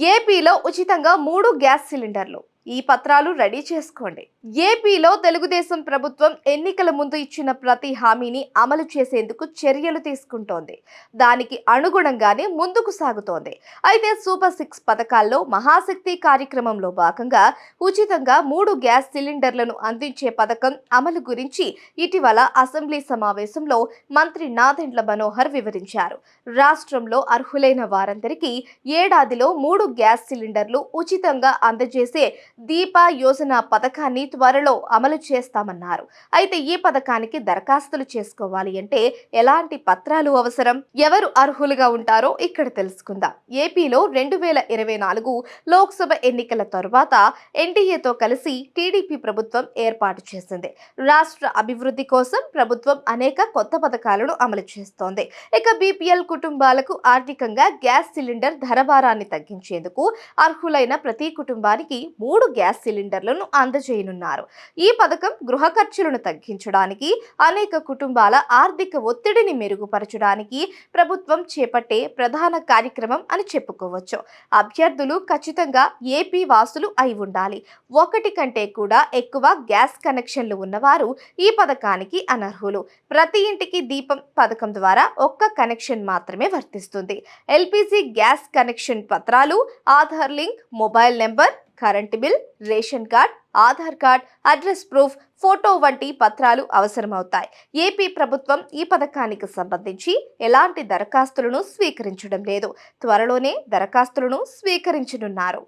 ఏపీలో ఉచితంగా మూడు గ్యాస్ సిలిండర్లు. ఈ పత్రాలు రెడీ చేసుకోండి. ఏపీలో తెలుగుదేశం ప్రభుత్వం ఎన్నికల ముందు ఇచ్చిన ప్రతి హామీని అమలు చేసేందుకు చర్యలు తీసుకుంటోంది. దానికి అనుగుణంగానే ముందుకు సాగుతోంది. అయితే సూపర్ సిక్స్ పథకాల్లో మహాశక్తి కార్యక్రమంలో భాగంగా ఉచితంగా మూడు గ్యాస్ సిలిండర్లను అందించే పథకం అమలు గురించి ఇటీవల అసెంబ్లీ సమావేశంలో మంత్రి నాదెండ్ల మనోహర్ వివరించారు. రాష్ట్రంలో అర్హులైన వారందరికీ ఏడాదిలో మూడు గ్యాస్ సిలిండర్లు ఉచితంగా అందజేసే దీప యోజన పథకాన్ని త్వరలో అమలు చేస్తామన్నారు. అయితే ఈ పథకానికి దరఖాస్తులు చేసుకోవాలి అంటే ఎలాంటి పత్రాలు అవసరం? ఎవరు అర్హులుగా ఉంటారో ఇక్కడ తెలుసుకుందాం. ఏపీలో రెండు వేల ఇరవై నాలుగు లోక్సభ ఎన్నికల తరువాత ఎన్డీఏతో కలిసి టీడీపీ ప్రభుత్వం ఏర్పాటు చేసింది. రాష్ట్ర అభివృద్ధి కోసం ప్రభుత్వం అనేక కొత్త పథకాలను అమలు చేస్తోంది. ఇక బీపీఎల్ కుటుంబాలకు ఆర్థికంగా గ్యాస్ సిలిండర్ ధర భారాన్ని తగ్గించేందుకు అర్హులైన ప్రతి కుటుంబానికి మూడు గ్యాస్ సిలిండర్లను అందజేయనున్నారు. ఈ పథకం గృహ ఖర్చులను తగ్గించడానికి అనేక కుటుంబాల ఆర్థిక ఒత్తిడిని మెరుగుపరచడానికి ప్రభుత్వం చేపట్టే ప్రధాన కార్యక్రమం అని చెప్పుకోవచ్చు. అభ్యర్థులు ఖచ్చితంగా ఏపీ వాసులు అయి ఉండాలి. ఒకటి కంటే కూడా ఎక్కువ గ్యాస్ కనెక్షన్లు ఉన్నవారు ఈ పథకానికి అనర్హులు. ప్రతి ఇంటికి దీపం పథకం ద్వారా ఒక్క కనెక్షన్ మాత్రమే వర్తిస్తుంది. ఎల్పిజి గ్యాస్ కనెక్షన్ పత్రాలు Aadhaar link mobile number current bill ration card Aadhaar card address proof photo వంటి పత్రాలు అవసరమవుతాయి. ఏపీ ప్రభుత్వం ఈ పథకానికి సంబంధించి ఎలాంటి దరఖాస్తులను స్వీకరించడం లేదు. త్వరలోనే దరఖాస్తులను స్వీకరించనున్నారు.